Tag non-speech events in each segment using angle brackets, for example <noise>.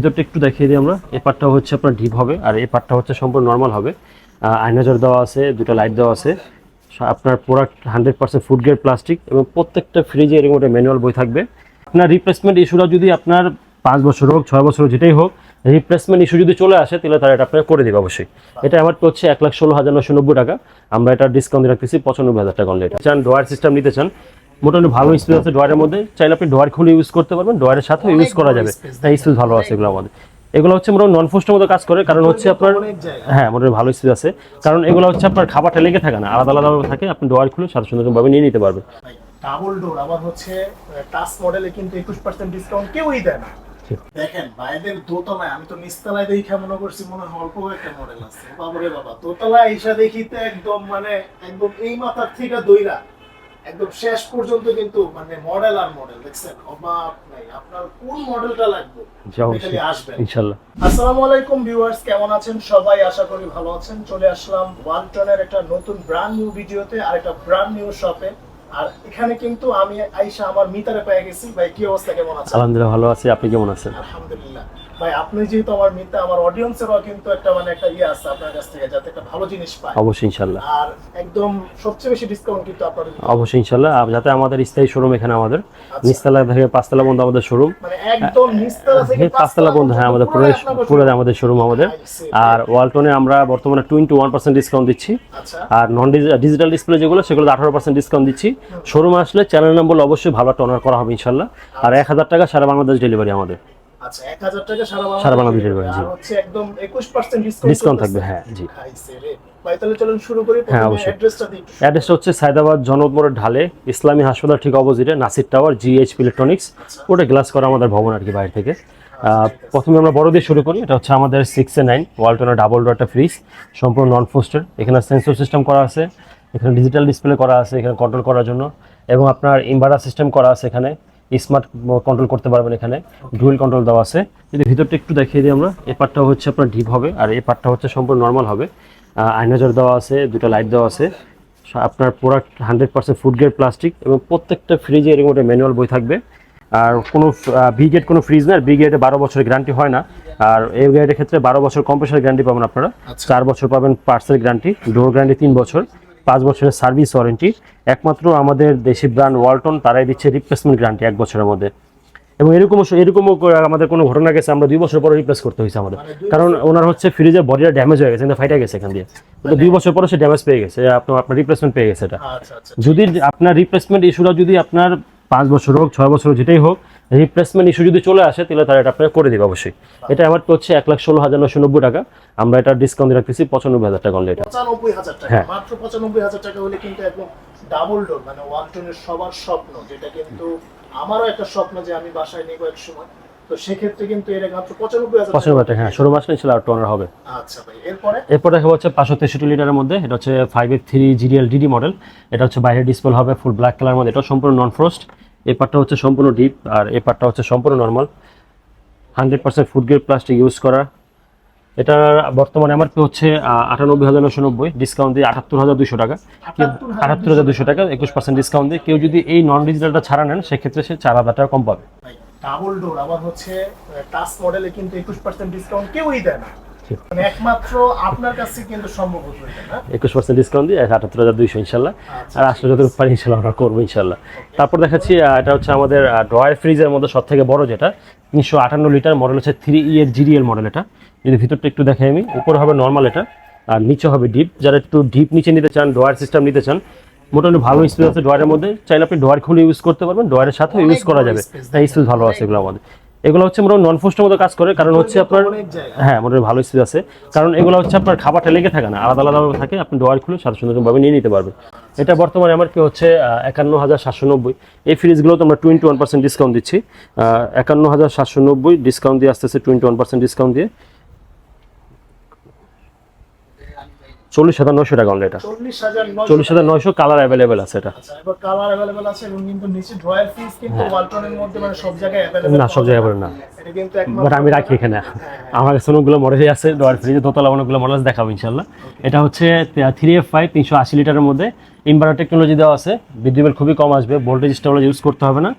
ভিতরটা একটু দেখিয়ে দিই আমরা। এই পার্টটা হচ্ছে আপনার ডিপ হবে, আর এই পার্টটা হচ্ছে সম্পূর্ণ নর্মাল হবে। আয়নাজর দেওয়া আছে দুটো লাইট দেওয়া আছে। আপনার product hundred percent food grade plastic এবং প্রত্যেকটা ফ্রিজে এরকম একটা ম্যানুয়াল বই থাকবে। আপনার রিপ্লেসমেন্ট ইস্যুটা যদি আপনার পাঁচ বছর হোক, ছয় বছর যেটাই হোক রিপ্লেসমেন্ট ইস্যু যদি চলে আসে, তাহলে তারা এটা আপনার করে দেবে অবশ্যই। এটা আমার হচ্ছে এক লাখ ষোলো হাজার নশো নব্বই টাকা। আমরা এটা ডিসকাউন্ট রাখতেছি, পঁচানব্বই হাজার টাকা অলরেডি চান ডোয়ার সিস্টেম নিতে চান মোটামুটি ভালো স্পেস আছে ডোয়ারের মধ্যে। চাইলে আপনি ডোয়ার খুলে ইউজ করতে পারবেন ডোয়ারের সাথে ইউজ করা যাবে। তাই স্পেস ভালো আছে এগুলো আমাদের। এগুলো হচ্ছে মোটামুটি নন ফোস্টের মতো কাজ করে কারণ হচ্ছে আপনার হ্যাঁ মোটামুটি ভালো স্পেস আছে। কারণ এগুলো হচ্ছে আপনার খাবারটা লেগে থাকে না আলাদা আলাদাভাবে থাকে আপনি ডোয়ার খুলে সাথে সুন্দরভাবে নিয়ে নিতে পারবেন। ডাবল ডোর আবার হচ্ছে টাচ মডেলে কিন্তু একুশ পার্সেন্ট ডিসকাউন্ট কেউই দেয় না। দেখেন বাইরের দোতলায় আমি তো নিচতলায় দেখে মনে করছি মনে হয় অল্প একটা মডেল আছে। বাবারে বাবা দোতলায় এসে দেখিতে একদম মানে একদম এই মাথার থেকে দইরা। একদম শেষ পর্যন্ত কিন্তু মানে মডেল আর মডেল দেখছেন? অভাব নাই। আপনার কোন মডেলটা লাগবে? আসবেন। ইনশাল্লাহ। আসসালামু আলাইকুম ভিউয়ার্স কেমন আছেন? সবাই আশা করি ভালো আছেন। চলে আসলাম ওয়ান টনের একটা নতুন ব্র্যান্ড নিউ ভিডিওতে আর একটা ব্র্যান্ড নিউ শপে আর এখানে কিন্তু আমি আইসা আমার মিতারে পেয়ে গেছি। ভাই কি অবস্থা? কেমন আছেন? আলহামদুলিল্লাহ ভালো আছি। আপনি কেমন আছেন? আলহামদুলিল্লাহ। ভাই আপনি যেহেতু আমার মিতা আমার অডিয়েন্সেরও কিন্তু একটা মানে একটা ইয়ে আছে আপনার কাছ থেকে যাতে একটা ভালো জিনিস পায়। অবশ্যই ইনশাল্লাহ। আর একদম সবচেয়ে বেশি ডিসকাউন্ট কিন্তু আপনাদের অবশ্যই ইনশাল্লাহ। যাতে আমাদের স্থায়ী শোরুম এখানে আমাদের আচ্ছা। নিচতলা থেকে পাঁচতলা বন্ধ আমাদের শোরুম মানে একদম নিচতলা থেকে পাঁচতলা বন্ধ হ্যাঁ আমাদের পুরো পুরো আমাদের শোরুম আমাদের। আর ওয়ালটনে আমরা বর্তমানে টোয়েন্টি ওয়ান পার্সেন্ট ডিসকাউন্ট দিচ্ছি। আচ্ছা। আর নন ডিজিটাল ডিসপ্লে যেগুলো সেগুলো আঠারো পার্সেন্ট ডিসকাউন্ট দিচ্ছি। শোরুমে আসলে চ্যানেল নাম্বার অবশ্যই ভালো একটা অনার করা হবে ইনশাল্লাহ। আর এক হাজার টাকা সারা বাংলাদেশ ডেলিভারি আমাদের। আচ্ছা 1000 টাকা সারা বাংলাদেশ সারা জি। হচ্ছে একদম 21% ডিসকাউন্ট ডিসকাউন্ট থাকবে হ্যাঁ জি। ভাই তাহলে চলুন শুরু করি। হ্যাঁ, প্রথমে অবশ্যই। অ্যাড্রেসটা দিই অ্যাড্রেসটা হচ্ছে সায়দাবাদ জনপদ ঢালে ইসলামী হাসপাতাল ঠিক অপোজিটে নাসির টাওয়ার জিএইচ ইলেকট্রনিক্স ওটা গ্লাস করা আমাদের ভবন আর কি বাইরে থেকে। প্রথমে আমরা বড় দিয়ে শুরু করি। এটা হচ্ছে আমাদের সিক্স এ নাইন ওয়ালটনের ডাবল ডোরটা ফ্রিজ সম্পূর্ণ নন ফোস্টের এখানে সেন্সর সিস্টেম করা আছে এখানে ডিজিটাল ডিসপ্লে করা আছে এখানে কন্ট্রোল করার জন্য। এবং আপনার ইনভার্টার সিস্টেম করা আছে এখানে। স্মার্ট কন্ট্রোল করতে পারবেন এখানে। ডুয়েল কন্ট্রোল দেওয়া আছে। যদি ভিতরটা একটু দেখিয়ে দিই আমরা এই পার্টটা হচ্ছে আপনার ডিপ হবে আর এ পার্টটা হচ্ছে সম্পূর্ণ নর্মাল হবে। আয়নাজর দেওয়া আছে দুটো লাইট দেওয়া আছে। আপনার product hundred percent food grade plastic এবং প্রত্যেকটা ফ্রিজে এরকম একটা ম্যানুয়াল বই থাকবে। আর কোনো বি গ্রেড কোনো ফ্রিজ না বি গ্রেডে বারো বছরের গ্যারান্টি হয় না। আর এ গ্রেডের ক্ষেত্রে বারো বছর কম্প্রেসার গ্যারান্টি পাবেন আপনারা। আচ্ছা। চার বছর পাবেন পার্সেল গ্যারান্টি ডোর গ্যারান্টি তিন বছর। পাঁচ বছরের সার্ভিস ওয়ারেন্টি। একমাত্র আমাদের দেশি ব্র্যান্ড ওয়ালটন তারাই দিচ্ছে রিপ্লেসমেন্ট গ্যারান্টি এক বছরের মধ্যে। এবং এরকমও এরকমও আমাদের কোনো ঘটনা গেছে আমরা দুই বছর পরে রিপ্লেস করতে হয়েছে আমাদের। মানে কারণ ওনার হচ্ছে ফ্রিজের বডিটা ড্যামেজ হয়ে গেছে ফাইটা গেছে এখান দিয়ে। তো দুই বছর পরে সে ড্যামেজ পেয়ে গেছে আপনার আপনার রিপ্লেসমেন্ট পেয়ে গেছে এটা। আচ্ছা আচ্ছা। যদি আপনার রিপ্লেসমেন্ট ইস্যুটা যদি আপনার পাঁচ বছর হোক ছয় বছর হোক যেটাই হোক রিপ্লেসমেন্ট ইস্যু যদি চলে আসে তাহলে তারা এটা আপনার করে দেবে অবশ্যই। এটা আমার হচ্ছে এক লাখ ষোলো হাজার নশো নব্বই টাকা। আমরা এটা ডিসকাউন্ট রাখতেছি পঁচানব্বই হাজার টাকা অলরেডি পঁচানব্বই হ্যাঁ। মাত্র পঁচানব্বই হাজার টাকা হলে কিন্তু একদম ডাবল ডোর মানে ওয়ালটনের সবার স্বপ্ন যেটা কিন্তু আমারও একটা স্বপ্ন যে আমি বাসায় নিব এক সময়। তো সেক্ষেত্রে কিন্তু এর মাত্র পঁচানব্বই হাজার পঁচানব্বই টাকা হ্যাঁ আসলে ছিল আর টোনার হবে। আচ্ছা ভাই এরপরে? এরপর দেখা হচ্ছে পাঁচশো তেষট্টি লিটারের মধ্যে এটা হচ্ছে five three GDL DD model এটা হচ্ছে বাইরের ডিসপ্লে হবে ফুল ব্ল্যাক কালার মধ্যে এটা সম্পূর্ণ নন ফ্রস্ট এই পার্টটা হচ্ছে সম্পূর্ণ ডিপ আর এই পার্টটা হচ্ছে সম্পূর্ণ normal hundred percent food grade plastic use করা। এটা বর্তমানে আমার হচ্ছে আটানব্বই হাজার নশো নব্বই। ডিসকাউন্ট দিয়ে আটাত্তর হাজার দুশো টাকা। আটাত্তর হাজার দুশো টাকা, একুশ পার্সেন্ট ডিসকাউন্ট দিয়ে কেউ যদি এই নন ডিজিটালটা ছাড়া নেন, সেক্ষেত্রে সে চার হাজার টাকা কম পাবে। ডাবল ডোর আবার হচ্ছে টাচ মডেলে কিন্তু একুশ পার্সেন্ট ডিসকাউন্ট কেউই দেয় না। ঠিক। মানে একমাত্র আপনার কাছে কিন্তু সম্ভব একুশ পার্সেন্ট ডিসকাউন্ট দিয়ে আটাত্তর হাজার দুইশো ইনশাল্লাহ। আচ্ছা। আর আসলে যতটুকু পারি ইনশাল্লাহ আমরা করব ইনশাল্লাহ। তারপর দেখাচ্ছি এটা হচ্ছে আমাদের ড্রয়ার ফ্রিজের মধ্যে সব থেকে বড় যেটা। তিনশো আটান্ন লিটার মডেল হচ্ছে থ্রি ই এর জিডিএল মডেল এটা। যদি ভিতরটা একটু দেখাই আমি উপরে হবে নর্মাল এটা আর নিচে হবে ডিপ যারা একটু ডিপ নিচে নিতে চান ড্রয়ার সিস্টেম নিতে চান মোটামুটি ভালো স্পেস আছে ড্রয়ারের মধ্যে। চাইলে আপনি ড্রয়ার খুলে ইউজ করতে পারবেন ড্রয়ারের সাথে ইউজ করা যাবে। তাই স্পেস ভালো আছে এগুলো আমাদের এগুলো হচ্ছে মোটামুটি নন ফুস্টের মতো কাজ করে কারণ হচ্ছে আপনার হ্যাঁ মোটামুটি ভালো স্পেস আছে। কারণ এগুলো হচ্ছে আপনার খাবারটা লেগে থাকে না আলাদা আলাদাভাবে থাকে আপনি ডোয়ার খুলে সাথে সুন্দরভাবে নিয়ে নিতে পারবেন। এটা বর্তমানে আমার কি হচ্ছে একান্ন হাজার সাতশো নব্বই। এই ফ্রিজগুলো তো আমরা টোয়েন্টি ওয়ান পার্সেন্ট ডিসকাউন্ট দিচ্ছি। একান্ন হাজার সাতশো নব্বই ডিসকাউন্ট দিয়ে আসতেছে টোয়েন্টি ওয়ান পার্সেন্ট ডিসকাউন্ট দিয়ে। চল্লিশ হাজার নয়শো টাকা অনলি এটা। চল্লিশ হাজার নয়শো কালার অ্যাভেলেবেল আছে এটা। আচ্ছা কালার অ্যাভেলেবেল আছে এবং কিন্তু নিচে ড্রয়ার ফিস কিন্তু ওয়ালটনের মধ্যে মানে সব জায়গায় অ্যাভেলেবেল না সব জায়গায় না। এটা কিন্তু বাট আমি রাখি এখানে। আমার কাছে অনেকগুলো মডেলই আছে ডোয়ার ফ্রিজে দোতলা অনেকগুলো মডেল দেখাবো ইনশাল্লাহ এটা হচ্ছে থ্রি এফ ফাইভ তিনশো আশি লিটারের মধ্যে। ইনভার্টার টেকনোলজি দেওয়া আছে। বিদ্যুৎ বিল খুবই কম আসবে ভোল্টেজ স্টেবল ইউজ করতে হবে না।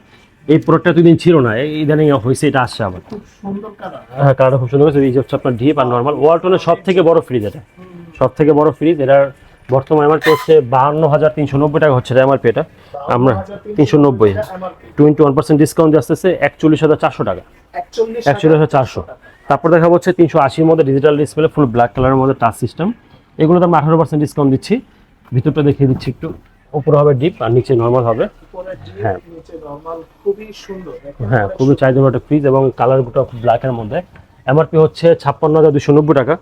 এই প্রোডাক্টটা দুদিন ছিল না এই ইদানিং হয়েছে এটা আসছে আবার। খুব সুন্দর কালার হ্যাঁ কালারটা খুব সুন্দর হয়েছে এই যে হচ্ছে আপনার ডিপ আর নর্মাল ওয়ালটনের সব থেকে বড় ফ্রিজ এটা। সব থেকে বড় ফ্রিজ এটার বর্তমান এমআরপি হচ্ছে বাহান্ন হাজার তিনশো নব্বই টাকা হচ্ছে এমআরপি এটা। আমরা তিনশো নব্বই টোয়েন্টি ওয়ান পার্সেন্ট ডিসকাউন্ট আসতেছে একচল্লিশ হাজার চারশো টাকা। একচল্লিশ হাজার চারশো। তারপর দেখা হচ্ছে তিনশো আশির মধ্যে ডিজিটাল ডিসপ্লে ফুল ব্ল্যাক কালারের মধ্যে টাচ সিস্টেম এগুলোতে আমরা আঠারো পার্সেন্ট ডিসকাউন্ট দিচ্ছি। ভিতরটা দেখিয়ে দিচ্ছি একটু। উপরে হবে ডিপ আর নিচে নর্মাল হবে। হ্যাঁ। খুবই সুন্দর। হ্যাঁ খুবই চাহিদা একটা ফ্রিজ এবং কালারগুলো ব্ল্যাকের মধ্যে। এমআরপি হচ্ছে ছাপ্পান্ন হাজার দুশো নব্বই টাকা।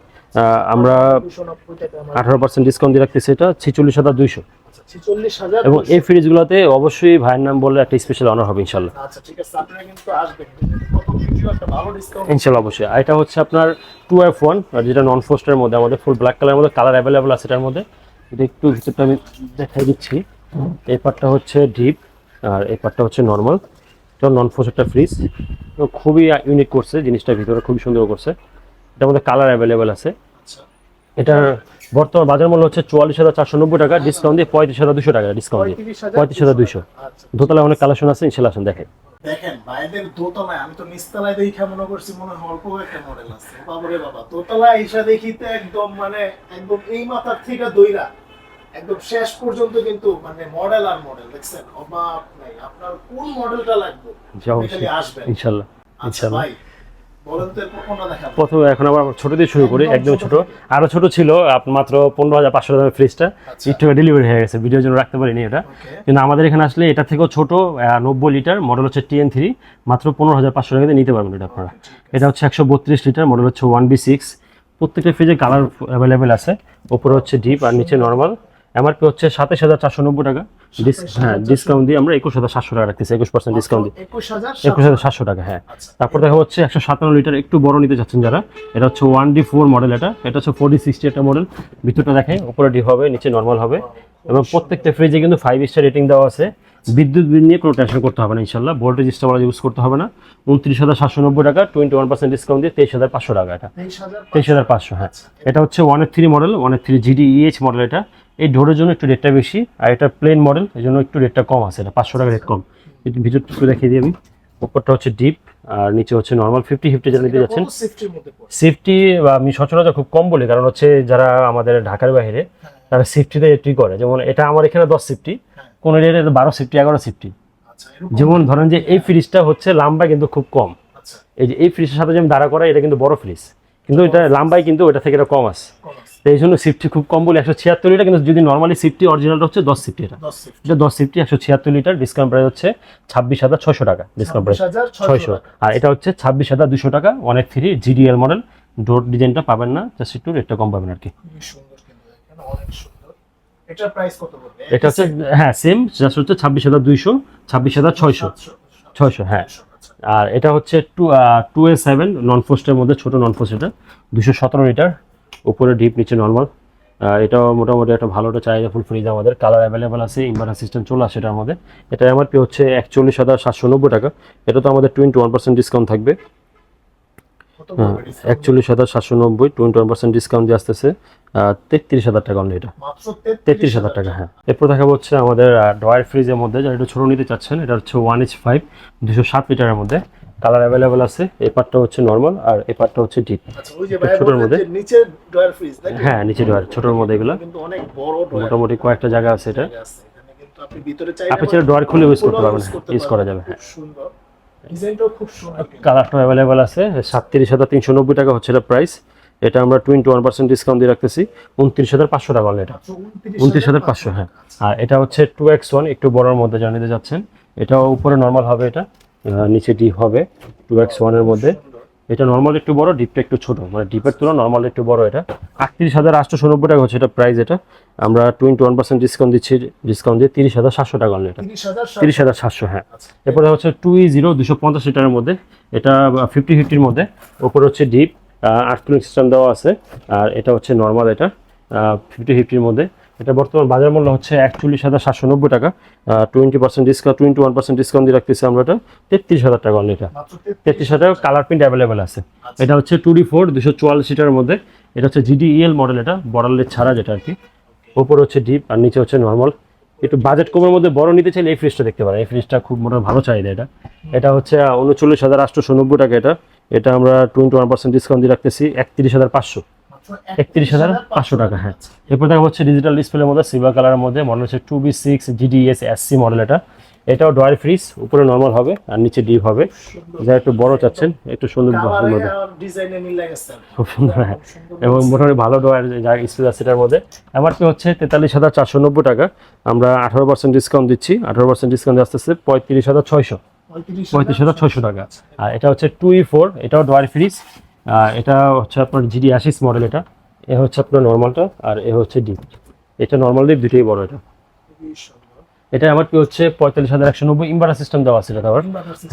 আমরা 290 আঠারো পার্সেন্ট ডিসকাউন্ট দিয়ে রাখতেছি এটা ছিচল্লিশ হাজার দুইশো। আচ্ছা, 46,000 এবং এই ফ্রিজগুলোতে অবশ্যই ভাইয়ের নাম বললে একটা স্পেশাল অনার হবে ইনশাল্লাহ আচ্ছা ইনশাল্লাহ অবশ্যই। এটা হচ্ছে আপনার টু এফ ওয়ান যেটা নন ফোস্টের মধ্যে আমাদের ফুল ব্ল্যাক কালারের মধ্যে কালার অ্যাভেলেবল আছে এটার মধ্যে। এটা একটু ভিতরটা আমি দেখাই দিচ্ছি। এই পার্টটা হচ্ছে ডিপ আর এই পার্টটা হচ্ছে নর্মাল এটা নন ফোস্ট একটা ফ্রিজ খুবই ইউনিক করছে জিনিসটা ভিতরে খুবই সুন্দর করছে। এটার মধ্যে কালার অ্যাভেলেবেল আছে। আচ্ছা এটার বর্তমান বাজার মূল্য হচ্ছে চুয়াল্লিশ হাজার চারশো নব্বই টাকা ডিসকাউন্ট দিয়ে পঁয়ত্রিশ হাজার দুশো টাকা ডিসকাউন্ট দিয়ে। পঁয়ত্রিশ হাজার দুশো। আচ্ছা। দোতলায় অনেক কালেকশন আছে ইনশাল্লাহ আসেন দেখেন। দেখেন দোতলায় আমি তো নিচতলায় দেখে মনে করছি মনে হয় অল্প একটা মডেল আছে। বাবারে বাবা দোতলায় এসে দেখিতে একদম মানে একদম এই মাথার থেকে দইরা। একদম শেষ পর্যন্ত কিন্তু মানে মডেল আর মডেল দেখছেন? অবাক নাই আপনার কোন মডেলটা লাগবে? আসবেন। ইনশাল্লাহ আচ্ছা ইনশাল্লাহ ভাই প্রথমে এখন আবার ছোট দিয়ে শুরু করি একদম ছোট আরও ছোট ছিল মাত্র পনেরো হাজার পাঁচশো দামের ফ্রিজটা আচ্ছা। একটু ডেলিভারি হয়ে গেছে ভিডিওর জন্য রাখতে পারিনি এটা কিন্তু আমাদের এখানে আসলে এটা থেকেও ছোট নব্বই লিটার মডেল হচ্ছে টিএন থ্রি মাত্র পনেরো হাজার পাঁচশো টাকাতে নিতে পারবেন এটা আপনারা। এটা হচ্ছে একশো বত্রিশ লিটার মডেল হচ্ছে ওয়ান বি সিক্স প্রত্যেকটা ফ্রিজে কালার অ্যাভেলেবেল আছে উপরে হচ্ছে ডিপ আর নিচে নর্মাল এমআরপি হচ্ছে সাতাশ হাজার চারশো নব্বই টাকা। হ্যাঁ ডিসকাউন্ট দিয়ে আমরা একুশ হাজার সাতশো টাকা রাখতেছি একুশ পার্সেন্ট ডিসকাউন্ট দিয়ে। একুশ হাজার সাতশো টাকা হ্যাঁ। আচ্ছা। তারপর দেখা হচ্ছে একশো সাতান্ন লিটার একটু বড় নিতে চাচ্ছেন যারা। এটা হচ্ছে ওয়ান ডি ফোর মডেল এটা। এটা হচ্ছে ফোর ডি সিক্সটি একটা মডেল ভিতরটা দেখে উপরে ডি হবে নিচে নর্মাল হবে। এবং প্রত্যেকটা ফ্রিজে কিন্তু ফাইভ স্টার রেটিং দেওয়া আছে। বিদ্যুৎ বিল নিয়ে কোনো টেনশন করতে হবে না ইনশাল্লাহ ভোল্টেজ স্টেবলাইজ ইউজ করতে হবে না। উনত্রিশ হাজার সাতশো নব্বই টাকা টোয়েন্টি ওয়ান পার্সেন্ট ডিসকাউন্ট দিয়ে তেইশ হাজার পাঁচশো টাকা এটা। তেইশ হাজার পাঁচশো। হ্যাঁ। এটা হচ্ছে ওয়ানের থ্রি মডেল ওয়ানের থ্রি জিডি ইএইচ মডেল এটা। এই ডোরের জন্য একটু রেটটা বেশি আর এটা প্লেন মডেল এই জন্য একটু রেটটা কম আছে এটা পাঁচশো টাকা রেট কম। একটু ভিতরটা একটু দেখিয়ে দিই আমি। উপরটা হচ্ছে ডিপ আর নিচে হচ্ছে নর্মাল ফিফটি ফিফটি যেটা নিতে যাচ্ছেন। সেফটি আমি সচরাচর খুব কম বলি কারণ হচ্ছে যারা আমাদের ঢাকার বাইরে তারা সেফটিতে এটি করে। যেমন এটা আমার এখানে দশ সেফটি কোন এরিয়াতে বারো সিফটি এগারো সেফটি আচ্ছা যেমন ধরেন যে এই ফ্রিজটা হচ্ছে লাম্বা কিন্তু খুব কম। আচ্ছা। এই যে এই ফ্রিজের সাথে যে আমি দাঁড়া করা এটা কিন্তু বড় ফ্রিজ কিন্তু এটা লাম্বাই কিন্তু ওটা থেকে এটা কম আছে। তো এই জন্য সিফটি খুব কম বলে একশো ছিয়াত্তর লিটার কিন্তু যদি নর্মালি সিফটি অরিজিনালটা হচ্ছে দশ সিফটি এটা। দশ সেফটি এটা দশ সিফটি একশো ছিয়াত্তর লিটার ডিসকাউন্ট প্রাইস হচ্ছে ছাব্বিশ হাজার ছশো টাকা। ডিসকাউন্ট প্রাইস ছয়শো আর এটা হচ্ছে ছাব্বিশ হাজার দুশো টাকা অনেক থ্রি জিডিএল মডেল ডোর ডিজাইনটা পাবেন না জাস্ট একটু রেটটা কম পাবেন আর কি। সুন্দর কিন্তু এখানে অনেক সুন্দর এটার প্রাইস কত পড়বে? এটা হচ্ছে হ্যাঁ সেম জাস্ট হচ্ছে ছাব্বিশ হাজার দুইশো ছাব্বিশ হাজার ছয়শো। ছয়শো হ্যাঁ। আচ্ছা। আর এটা হচ্ছে two two A seven non ফোস্টের মধ্যে ছোট নন ফোস্ট এটা। দুশো সতেরো লিটার উপরে ডিপ নিচে নর্মাল এটাও মোটামুটি একটা ভালো একটা চাহিদা ফুল ফ্রিজ আমাদের। কালার অ্যাভেলেবেল আছে ইনভার্টার সিস্টেম চলে আসে এটার মধ্যে। এটা এমআরপি হচ্ছে একচল্লিশ হাজার সাতশো নব্বই টাকা। এটা তো আমাদের টোয়েন্টি ওয়ান পার্সেন্ট ডিসকাউন্ট থাকবে? একচল্লিশ হাজার সাতশো নব্বই টোয়েন্টি ওয়ান পার্সেন্ট ডিসকাউন্ট দিয়ে আসতেছে তেত্রিশ হাজার টাকা অনলি এটা। তেত্রিশ হাজার টাকা হ্যাঁ। এরপর দেখাবো হচ্ছে আমাদের ফ্রিজের মধ্যে যারা একটু ছোটো নিতে চাচ্ছেন এটা হচ্ছে ওয়ান এইচ ফাইভ দুশো সাত লিটারের মধ্যে। কালার অ্যাভেলেবেল আছে এই পার্টটা হচ্ছে নর্মাল আর এই পার্টটা হচ্ছে ডিপ আচ্ছা ছোটোর মধ্যে। নিচে ড্রয়ার ফ্রিজ হ্যাঁ নিচে ছোটোর মধ্যে এগুলো। কিন্তু অনেক বড় মোটামুটি কয়েকটা জায়গা আছে এটা। আপনি ভিতরে চাইলে আপনি চাইলে খুলে ইউজ করতে পারবেন ইউজ করা যাবে হ্যাঁ। সুন্দর। ডিজাইনটাও খুব সুন্দর কালারটা অ্যাভেলেবেল আছে। সাতত্রিশ হাজার তিনশো নব্বই টাকা হচ্ছে এটা প্রাইস এটা আমরা টোয়েন্টি ওয়ান পার্সেন্ট ডিসকাউন্ট দিয়ে রাখতেছি। উনত্রিশ হাজার পাঁচশো টাকা এটা। উনত্রিশ হাজার পাঁচশো হ্যাঁ। আর এটা হচ্ছে টু এক্স ওয়ান একটু বড়োর মধ্যে জানিয়ে যাচ্ছেন এটাও উপরে নর্মাল হবে এটা। নিচে ডি হবে টু এক্স ওয়ানের মধ্যে। এটা নর্মাল একটু বড় ডিপটা একটু ছোট। মানে ডিপের তুলনা নর্মাল একটু বড় এটা। আটত্রিশ হাজার আটশো নব্বই টাকা হচ্ছে এটা প্রাইস এটা। আমরা টোয়েন্টি ওয়ান পার্সেন্ট ডিসকাউন্ট দিচ্ছি ডিসকাউন্ট দিয়ে তিরিশ হাজার সাতশো টাকা হলো এটা। তিরিশ হাজার সাতশো। হ্যাঁ। এরপরে হচ্ছে টু ই জিরো দুশো পঞ্চাশ লিটারের মধ্যে। এটা ফিফটি ফিফটির মধ্যে। ওপরে হচ্ছে ডিপ আর্থকুলিং সিস্টেম দেওয়া আছে। আর এটা হচ্ছে নর্মাল এটা ফিফটি ফিফটির মধ্যে। এটা বর্তমান বাজার মূল্য হচ্ছে একচল্লিশ হাজার সাতশো নব্বই টাকা। Twenty percent discount twenty one percent discount দিয়ে রাখতেছি আমরা এটা। তেত্রিশ হাজার টাকা অনলি এটা। তেত্রিশ হাজার টাকা কালার প্রিন্ট অ্যাভেলেবেল আছে। এটা হচ্ছে টু ডি ফোর দুশো চুয়াল্লিশ সিটারের মধ্যে। এটা হচ্ছে জিডিএল মডেল এটা বড়ালের ছাড়া যেটা আর কি। ওপরে হচ্ছে ডিপ আর নিচে হচ্ছে নর্মাল একটু বাজেট কমের মধ্যে বড় নিতে চাইলে এই ফ্রিজটা দেখতে পারেন। এই ফ্রিজটা খুব মোটামুটি ভালো চাহিদা এটা। এটা হচ্ছে উনচল্লিশ হাজার আটশোশো নব্বই টাকা এটা। এটা আমরা টোয়েন্টি ওয়ান পার্সেন্ট ডিসকাউন্ট দিয়ে রাখতেছি একত্রিশ হাজার পাঁচশো। একত্রিশ হাজার পাঁচশো টাকা হ্যাঁ। এরপর দেখা হচ্ছে ডিজিটাল ডিসপ্লের মধ্যে সিলভার কালারের মধ্যে মডেল হচ্ছে two B six GDS SC model এটা। এটাও ডয়ার ফ্রিজ উপরে নর্মাল হবে আর নিচে ডিপ হবে। যা একটু বড় চাচ্ছেন একটু সুন্দর খুব সুন্দর হ্যাঁ। এবং মোটামুটি ভালো ডয়ার যা স্পেস আছে এটার মধ্যে। এমআরপি হচ্ছে তেতাল্লিশ হাজার চারশো নব্বই টাকা। আমরা আঠারো পার্সেন্ট ডিসকাউন্ট দিচ্ছি। আঠারো পার্সেন্ট ডিসকাউন্ট আসতেছে পঁয়ত্রিশ হাজার ছয়শো। পঁয়ত্রিশ হাজার ছয়শো টাকা। আর এটা হচ্ছে টু ই ফোর এটাও ডয়ার ফ্রিজ এটা হচ্ছে আপনার জিডি আশিস মডেল এটা। এ হচ্ছে আপনার নর্মালটা আর এ হচ্ছে ডিপ। এটা নর্মাল ডিপ দুটোই বড় এটা। এটা আমার কি হচ্ছে পঁয়তাল্লিশ হাজার একশো নব্বই ইম্বারা সিস্টেম দেওয়া আছে এটা আবার।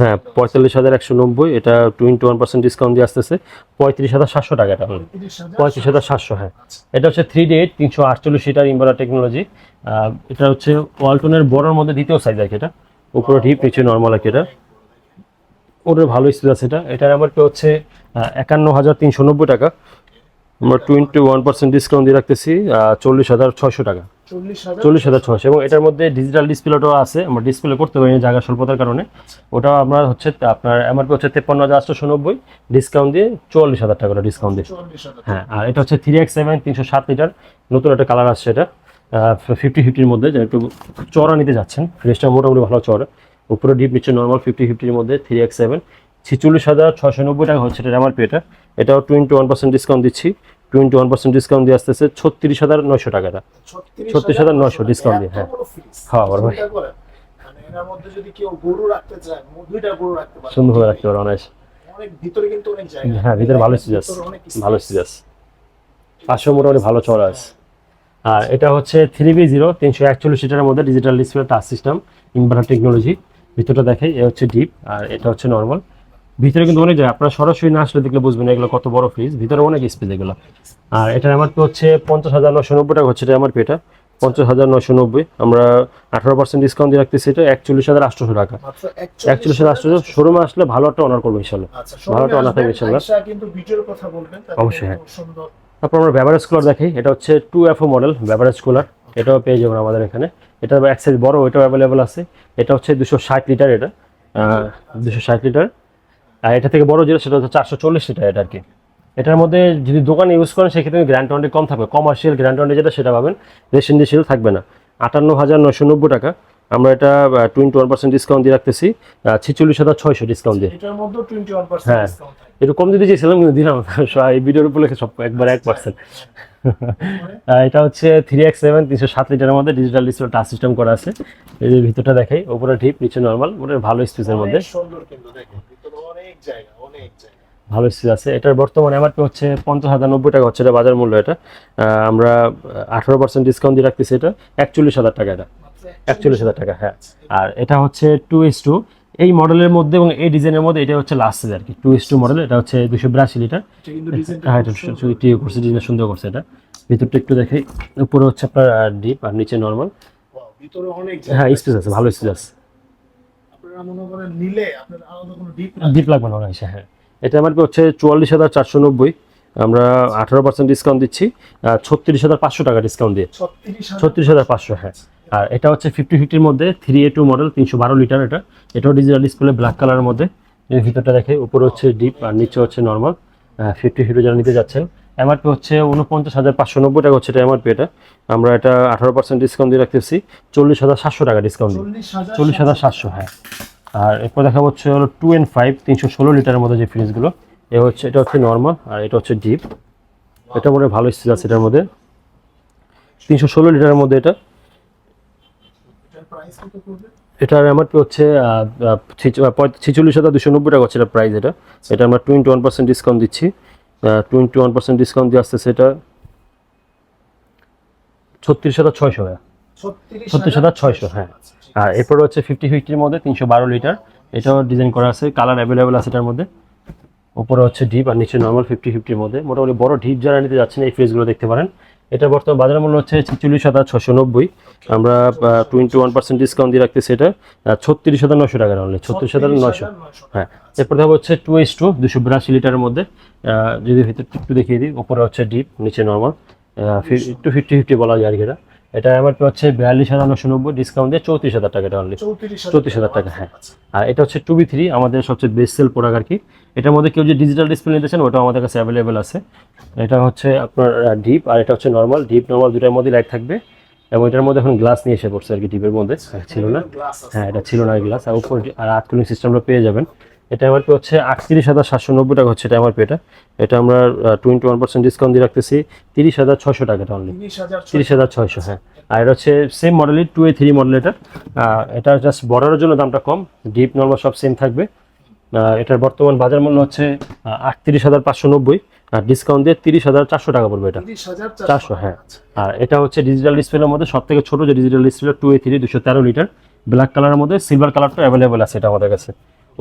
হ্যাঁ পঁয়তাল্লিশ হাজার একশো নব্বই এটা টোয়েন্টি ওয়ান পার্সেন্ট ডিসকাউন্ট দিয়ে আসতেছে। পঁয়ত্রিশ হাজার সাতশো টাকা এটা পঁয়ত্রিশ হাজার সাতশো হ্যাঁ। এটা হচ্ছে থ্রি ডি এইট তিনশো আটচল্লিশ সিটার ইম্বারা টেকনোলজি এটা হচ্ছে ওয়ালটনের বড়োর মধ্যে দ্বিতীয় সাইজ আছে এটা। উপরে ডিপ নিচে নর্মাল আছে এটা। ওটার ভালো স্পেস আছে এটা। এটার আমার কি হচ্ছে একান্ন হাজার তিনশো নব্বই টাকা। আমরা টোয়েন্টি ওয়ান পার্সেন্ট ডিসকাউন্ট দিয়ে রাখতেছি চল্লিশ হাজার ছয়শো টাকা। চল্লিশ হাজার ছয়শো। এবং এটার মধ্যে ডিজিটাল ডিসপ্লেটাও আছে আমরা ডিসপ্লে করতে পারি জায়গা স্বল্পতার কারণে। ওটা আমরা হচ্ছে আপনার এমআরপি হচ্ছে তেপ্পান্ন হাজার আটশো নব্বই। ডিসকাউন্ট দিয়ে চুয়াল্লিশ হাজার টাকা ডিসকাউন্ট দিয়ে। হ্যাঁ আর এটা হচ্ছে থ্রি এক্স সেভেন তিনশো সাত লিটার। নতুন একটা কালার আসছে এটা। ফিফটি ফিফটির মধ্যে একটু চড়া নিতে যাচ্ছেন। ফ্রিজটা মোটামুটি ভালো চড়া। উপরে ডিপ নিচ্ছে নর্মাল ফিফটি ফিফটির মধ্যে থ্রি এক্স সেভেন ছিচল্লিশ হাজার ছশো নব্বই টাকা হচ্ছে এটা এমআরপি এটা এটাও টোয়েন্টি ওয়ান পার্সেন্ট ডিসকাউন্ট দিচ্ছি। টোয়েন্টি ওয়ান পার্সেন্ট ডিসকাউন্ট দিয়ে আসতেছে ছত্রিশ হাজার নয়শো টাকাটা ছত্রিশ হাজার নয়শো ডিসকাউন্ট দিয়ে, হ্যাঁ। হ্যাঁ, বড় ভাই। করেন, মানে রাখতে পারে। সুন্দরভাবে রাখতে পারো অনায়াস। হ্যাঁ ভিতরে ভালো সিজ আছে। ভালো আছে। পাঁচশো মোটামুটি ভালো চড়া আছে। আর এটা হচ্ছে থ্রি বি জিরো তিনশো একচল্লিশ লিটারের মধ্যে digital display touch system inverter technology ভিতরটা দেখে এ হচ্ছে ডিপ আর এটা হচ্ছে নর্মাল ভিতরে কিন্তু অনেক জায়গা আপনারা সরাসরি না আসলে দেখলে বুঝবেন এগুলো কত বড় ফ্রিজ ভিতরে অনেক স্পেস এগুলো। আর এটার আমার হচ্ছে পঞ্চাশ হাজার নশো নব্বই টাকা হচ্ছে এটা আমার পেটা। পঞ্চাশ হাজার নশো নব্বই আমরা আঠারো পার্সেন্ট ডিসকাউন্ট দিয়ে রাখতেছি এটা একচল্লিশ হাজার আটশোশো টাকা। একচল্লিশ হাজার আটশোশো শোরুমে আসলে ভালো একটা অনার করব ইনশাল্লাহ আচ্ছা ভালো একটা অনার থাকবে ইনশাল্লাহ অবশ্যই, হ্যাঁ। তারপর আমরা ব্যাভারেজ কুলার দেখি এটা হচ্ছে two FO model beverage cooler এটাও পেয়ে যাবেন আমাদের এখানে। এটা এক সাইজ বড় এটাও অ্যাভেলেবেল আছে। এটা হচ্ছে দুশো ষাট লিটার এটা দুশো ষাট লিটার আর এটা থেকে বড় যেটা সেটা হচ্ছে চারশো চল্লিশ লিটার এটা আর কি। এটার মধ্যে যদি দোকানে ইউজ করেন সেক্ষেত্রে গ্র্যান্ড ওয়ারেন্টি কম থাকবে। কমার্শিয়াল গ্র্যান্ড ওয়ারেন্টি যেটা সেটা পাবেন। রেসিডেন্সিয়াল থাকবে না। আটান্ন হাজার নশো নব্বই টাকা। আমরা এটা টোয়েন্টি ওয়ান পার্সেন্ট ডিসকাউন্ট দিয়ে রাখতেছি। ছিচল্লিশ হাজার ছয়শো ডিসকাউন্ট দিয়ে। হ্যাঁ। একটু কম দিতে চেয়েছিলাম কিন্তু দিলাম। <laughs> এই ভিডিওর উপলক্ষে সব একবার এক পার্সেন্ট <laughs> এটা হচ্ছে থ্রি এক্স সেভেন তিনশো সাত লিটারের মধ্যে ডিজিটাল ডিসপ্লে টাচ সিস্টেম করা আছে। এই যে ভিতরটা দেখাই উপরে ডিপ নিচে নর্মাল মোটামুটি ভালো স্পেসের মধ্যে। ভালো স্পেস আছে। এটার বর্তমানে এমআরপি হচ্ছে পঞ্চাশ হাজার নব্বই টাকা হচ্ছে এটা বাজার মূল্য এটা। আমরা আঠারো পার্সেন্ট ডিসকাউন্ট দিয়ে রাখতেছি এটা। একচল্লিশ হাজার টাকা এটা। একচল্লিশ হাজার টাকা হ্যাঁ। আর এটা হচ্ছে টু এস টু এই মডেলের মধ্যে এবং এই ডিজাইনের মধ্যে এটা হচ্ছে লাস্ট আর কি টু এস টু মডেল এটা হচ্ছে দুশো বিরাশি লিটার হ্যাঁ এটা টিও করছে ডিজাইন সুন্দর করছে এটা। ভিতরটা একটু দেখাই উপরে হচ্ছে আপনার ডিপ আর নিচে নর্মাল হ্যাঁ স্পেস আছে ভালো স্পেস আছে। ডিপ লাগবে না। হ্যাঁ। এটা আমার হচ্ছে চুয়াল্লিশ হাজার চারশো নব্বই। আমরা আঠারো পার্সেন্ট ডিসকাউন্ট দিচ্ছি ছত্রিশ হাজার পাঁচশো টাকা ডিসকাউন্ট দিয়ে। ছত্রিশ হাজার পাঁচশো হ্যাঁ। আর এটা হচ্ছে ফিফটি ফিফটির মধ্যে থ্রি এ টু মডেল তিনশো বারো লিটার এটা। এটাও ডিজিটাল ডিসপ্লে ব্ল্যাক কালারের মধ্যে। ভিতরটা দেখে উপরে হচ্ছে ডিপ আর নিচে হচ্ছে নর্মাল ফিফটি ফিফটি যারা নিতে যাচ্ছেন এমআরপি হচ্ছে উনপঞ্চাশ হাজার পাঁচশো নব্বই টাকা হচ্ছে এটা এমআরপি এটা। আমরা এটা আঠারো পার্সেন্ট ডিসকাউন্ট দিয়ে রাখতেছি চল্লিশ হাজার সাতশো টাকা ডিসকাউন্ট দিই চল্লিশ হাজার সাতশো হ্যাঁ। আর এরপর দেখা হচ্ছে হলো টু এন্ড ফাইভ তিনশো ষোলো লিটারের মধ্যে যে ফ্রিজগুলো এ হচ্ছে এটা হচ্ছে নর্মাল আর এটা হচ্ছে ডিপ এটা মনে হয় ভালো স্টিল আছে এটার মধ্যে। তিনশো ষোলো লিটারের মধ্যে এটা। এটার এমআরপি হচ্ছে ছিচল্লিশ হাজার দুশো নব্বই টাকা হচ্ছে এটা প্রাইস এটা। এটা আমরা টোয়েন্টি ওয়ান পার্সেন্ট ডিসকাউন্ট দিচ্ছি। টোয়েন্টি ওয়ান পার্সেন্ট ডিসকাউন্ট দিয়ে আসতেছে এটা ছত্রিশ হাজার ছয়শো ছত্রিশ ছত্রিশ হাজার ছয়শো হ্যাঁ। আর এরপর হচ্ছে ফিফটি ফিফটির মধ্যে তিনশো বারো লিটার। এটাও ডিজাইন করা আছে কালার অ্যাভেলেবেল আছে এটার মধ্যে। উপরে হচ্ছে ডিপ আর নিচে নর্মাল ফিফটি ফিফটির মধ্যে। মোটামুটি বড় ডিপ যারা নিতে যাচ্ছেন এই ফ্রিজগুলো দেখতে পারেন। এটা বর্তমান বাজার মূল্য হচ্ছে ছেচল্লিশ হাজার ছশো নব্বই। আমরা টোয়েন্টি ওয়ান পার্সেন্ট ডিসকাউন্ট দিয়ে রাখতেছি এটা। ছত্রিশ হাজার নশো টাকা অনলি ছত্রিশ হাজার নশো হ্যাঁ এরপর দেখা হচ্ছে টু এস টু দুশো বিরাশি লিটারের মধ্যে। আহ, যদি ভিতরটা একটু দেখিয়ে দিই ওপরে হচ্ছে ডিপ নিচে নর্মাল টু ফিফটি ফিফটি বলা যায় আর কি এটা। এটা এমআরপি হচ্ছে বিয়াল্লিশ হাজার নশো নব্বই ডিসকাউন্ট দিয়ে চৌত্রিশ হাজার টাকা এটা অনলি চৌত্রিশ হাজার টাকা, হ্যাঁ। আর এটা হচ্ছে টু বি থ্রি আমাদের সবচেয়ে বেস্ট সেল প্রোডাক্ট আর কি। এটার মধ্যে কেউ যে ডিজিটাল ডিসপ্লে নিতে চান ওটাও আমাদের কাছে অ্যাভেলেবেল আছে। এটা হচ্ছে আপনার ডিপ আর এটা হচ্ছে নর্মাল ডিপ নর্মাল দুটার মধ্যে লাইট থাকবে। এবং এটার মধ্যে এখন গ্লাস নিয়ে এসে পড়ছে আর কি ডিপের মধ্যে। ছিল না? হ্যাঁ এটা ছিল না গ্লাস আর উপর আর আট কুলিং সিস্টেমটা পেয়ে যাবেন। এটা এমআরপি হচ্ছে আটত্রিশ হাজার সাতশো নব্বই টাকা হচ্ছে এটা এমআরপি এটা। এটা আমরা টোয়েন্টি ওয়ান পার্সেন্ট ডিসকাউন্ট দিয়ে রাখতেছি। তিরিশ হাজার ছশো টাকাটা অনলি তিরিশ হাজার ছয়শো। হ্যাঁ। আর এটা হচ্ছে সেম মডেলের টু এ থ্রি মডেল এটা। এটা জাস্ট বর্ডারের জন্য দামটা কম। ডিপ নর্মাল সব সেম থাকবে। এটার বর্তমান বাজার মূল্য হচ্ছে আটত্রিশ হাজার পাঁচশো নব্বই। আর ডিসকাউন্ট দিয়ে তিরিশ হাজার চারশো টাকা পড়বে এটা। চারশো। হ্যাঁ। আর এটা হচ্ছে ডিজিটাল ডিসপ্লের মধ্যে সব থেকে ছোটো যে digital display two A three দুশো তেরো লিটার। ব্ল্যাক কালারের মধ্যে সিলভার কালারটা অ্যাভেলেবেল আছে এটা আমাদের কাছে।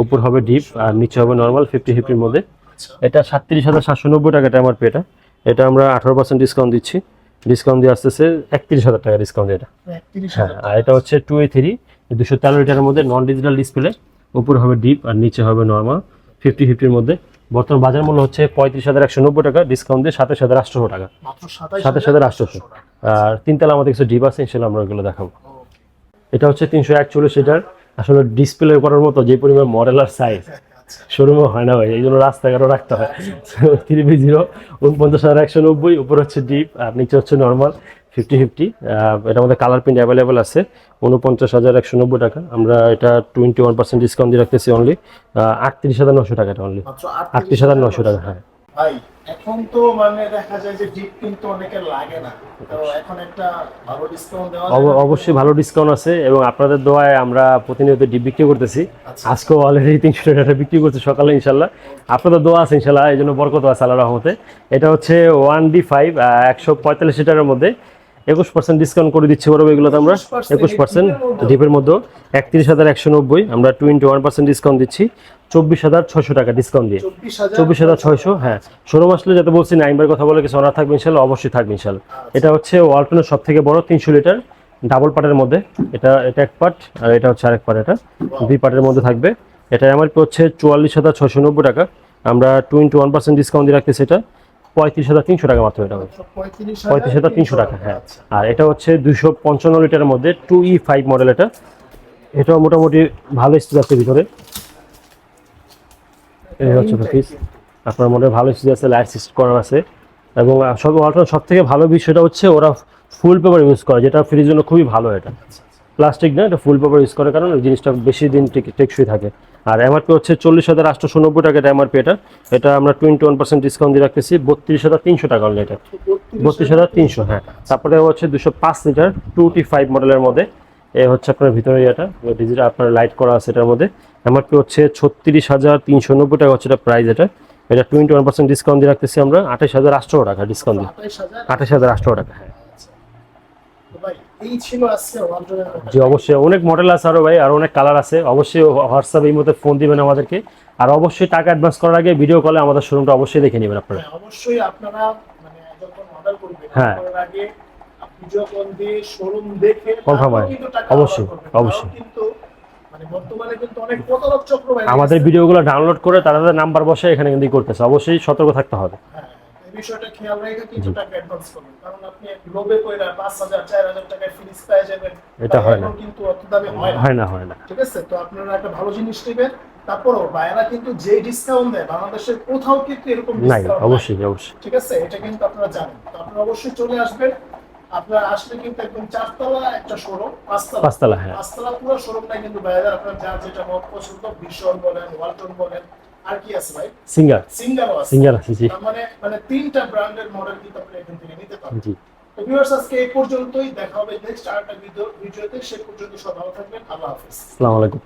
উপর হবে ডিপ আর নিচে হবে নর্মাল ফিফটি ফিফটির মধ্যে। এটা সাতত্রিশ হাজার সাতশো নব্বই টাকা এটা আমার এটা। এটা আমরা আঠারো পার্সেন্ট ডিসকাউন্ট দিচ্ছি। ডিসকাউন্ট দিয়ে আসতেছে একত্রিশ হাজার টাকা ডিসকাউন্ট এটা। হ্যাঁ আর এটা হচ্ছে টু এ থ্রি দুশো তেরো লিটারের মধ্যে নন ডিজিটাল ডিসপ্লে উপর হবে ডিপ আর নিচে হবে নর্মাল ফিফটি ফিফটির মধ্যে। বর্তমান বাজার মূল্য হচ্ছে পঁয়ত্রিশ হাজার একশো নব্বই টাকা ডিসকাউন্ট দিয়ে সাতাশ হাজার আটশোশো টাকা। সাতাশ সাতাশ হাজার আটশোশো। আর তিনতলা আমাদের কিছু ডিপ আছে ইনশাল্লাহ আমরা ওগুলো দেখাবো। এটা হচ্ছে তিনশো একচল্লিশ লিটার আসলে ডিসপ্লে করার মতো যে পরিমাণ মডেল আর সাইজ শোরুমে হয় না ভাই এই জন্য রাস্তাঘাটও রাখতে হয়। থ্রি বি জিরো উনপঞ্চাশ হাজার একশো নব্বই উপর হচ্ছে ডিপ আর নিচে হচ্ছে নর্মাল ফিফটি ফিফটি এটার মধ্যে কালার প্রিন্ট অ্যাভেলেবেল আছে উনপঞ্চাশ হাজার একশো নব্বই টাকা। আমরা এটা টোয়েন্টি ওয়ান পার্সেন্ট ডিসকাউন্ট দিয়ে রাখতেছি অনলি আটত্রিশ হাজার নশো টাকা এটা অনলি আটত্রিশ হাজার নশো টাকা হ্যাঁ। এখন তো মানে দেখা যায় যে ডিপ কিন্তু অনেকের লাগে না। তো এখন একটা ভালো ডিসকাউন্ট দেওয়া অব- অবশ্যই ভালো ডিসকাউন্ট আছে এবং আপনাদের দোয়ায় আমরা প্রতিনিয়ত ডিপ বিক্রি করতেছি। আজকে আজকেও অলরেডি <laughs> তিনশো টাকা বিক্রি করছি সকালে ইনশাল্লাহ। আপনাদের দোয়া আছে ইনশাল্লাহ এই জন্য বরকত আছে আল্লাহ রহমতে। এটা হচ্ছে ওয়ান ডি ফাইভ একশো পঁয়তাল্লিশ লিটারের মধ্যে। একুশ পার্সেন্ট ডিসকাউন্ট করে দিচ্ছি বড় এগুলোতে আমরা। একুশ পার্সেন্ট ডিপের মধ্যে? একত্রিশ হাজার একশো নব্বই আমরা টোয়েন্টি ওয়ান পার্সেন্ট ডিসকাউন্ট দিচ্ছি। চব্বিশ হাজার ছয়শো টাকা ডিসকাউন্ট দিয়ে। চব্বিশ হাজার ছয়শো হ্যাঁ। শোরুম আসলে যাতে বলছি নাইনবার কথা বলে কিছু অনার থাকবে ইনশাল্লাহ অবশ্যই থাকবে ইনশাল্লাহ। এটা হচ্ছে ওয়ালটনের সব থেকে বড় তিনশো লিটার ডাবল পার্টের মধ্যে। এটা এটা এক পার্ট আর এটা হচ্ছে আরেক পার্ট এটা দুই পার্টের মধ্যে থাকবে। এটা আমার হচ্ছে চুয়াল্লিশ হাজার ছয়শো নব্বই টাকা। আমরা টোয়েন্টি ওয়ান পার্সেন্ট ডিসকাউন্ট দিয়ে রাখতেছি এটা। পঁয়ত্রিশ হাজার তিনশো টাকা মাত্র এটা পঁয়ত্রিশ হাজার তিনশো টাকা হ্যাঁ। আর এটা হচ্ছে দুশো পঞ্চান্ন লিটারের মধ্যে টু ই ফাইভ মডেল এটা। এটাও মোটামুটি ভালো স্টিচ আছে ভিতরে। এই হচ্ছে পিস আপনার মনে ভালো স্টিচ আছে লাইট সিস্ট করা আছে। এবং সব ওয়ালটন সব থেকে ভালো বিষয়টা হচ্ছে ওরা ফুল পেপার ইউজ করে, যেটা ফ্রিজের জন্য খুবই ভালো এটা। প্লাস্টিক না এটা ফুল পেপার ইউজ করার কারণে ওই জিনিসটা বেশি দিন টেকসই থাকে। আর এমআরপি হচ্ছে চল্লিশ হাজার আটশোশো নব্বই টাকা এটা এমআরপি এটা। এটা আমরা টোয়েন্টি ওয়ান পার্সেন্ট ডিসকাউন্ট দিয়ে রাখতেছি বত্রিশ হাজার তিনশো টাকা অনলি এটা বত্রিশ হাজার তিনশো হ্যাঁ। তারপরে হচ্ছে দুশো পাঁচ লিটার টু টি ফাইভ মডেলের মধ্যে। এ হচ্ছে আপনার ভিতরে এটা ডিজিটাল আপনার লাইট করা আছে এটার মধ্যে। এমআরপি হচ্ছে ছত্রিশ হাজার তিনশো নব্বই টাকা হচ্ছে এটা প্রাইস এটা। এটা টোয়েন্টি ওয়ান পার্সেন্ট ডিসকাউন্ট দিয়ে রাখতেছি আমরা আঠাশ হাজার আটশো টাকা ডিসকাউন্ট দিয়ে। আঠাশ হাজার আটশো। টাকা হ্যাঁ। জি অবশ্যই। অনেক মডেল আছে আরও ভাই আর অনেক কালার আছে। অবশ্যই হোয়াটসঅ্যাপ এই মধ্যে ফোন দিবেন আমাদেরকে। আর অবশ্যই টাকা অ্যাডভান্স করার আগে ভিডিও কলে আমাদের শোরুমটা অবশ্যই দেখে নেবেন আপনারা। হ্যাঁ, অবশ্যই আপনারা মানে যখন অর্ডার করবেন হ্যাঁ। আগে যখন দিয়ে শোরুম দেখে Confirm হয়। অবশ্যই, অবশ্যই। কিন্তু মানে আমাদের ভিডিওগুলো ডাউনলোড করে তারা তাদের নাম্বার বসে এখানে কিন্তু করতেছে। অবশ্যই সতর্ক থাকতে হবে। হ্যাঁ, বিষয়টা খেয়াল রেখে কিন্তু টাকা অ্যাডভান্স করবেন কারণ আপনি লোভে কইরা পাঁচ হাজার চার হাজার টাকায় ফ্রিজ পেয়ে যাবেন। এটা হয় না। কিন্তু অত দামে হয় না। হয় না হয় না। ঠিক আছে? তো আপনারা একটা ভালো জিনিস নেবেন। তারপরও বায়রা কিন্তু যে ডিসকাউন্ট দেয় বাংলাদেশের কোথাও কিন্তু এরকম নাই অবশ্যই অবশ্যই। ঠিক আছে? এটা কিন্তু আপনারা জানেন। তো আপনারা অবশ্যই চলে আসবেন। আপনারা আসলে কিন্তু একদম চারতলা একটা শোরুম পাঁচতলা। পাঁচতলা হ্যাঁ। পাঁচতলা পুরো শোরুমটা কিন্তু বাইরে আপনার যা যেটা মত পছন্দ ভীষণ বলেন ওয়ালটন বলেন আর কি আছে ভাই? সিঙ্গার সিঙ্গারও আছে। সিঙ্গার আছে জি। মানে মানে তিনটা ব্র্যান্ডের মডেল কিন্তু আপনি এখান থেকে নিতে পারবেন। জি। তো ভিউয়ার্স আজকে এই পর্যন্তই। দেখা হবে নেক্সট আরেকটা ভিডিও ভিডিওতে সে পর্যন্ত সব ভালো থাকবেন। আল্লাহ হাফেজ। আসসালামু আলাইকুম।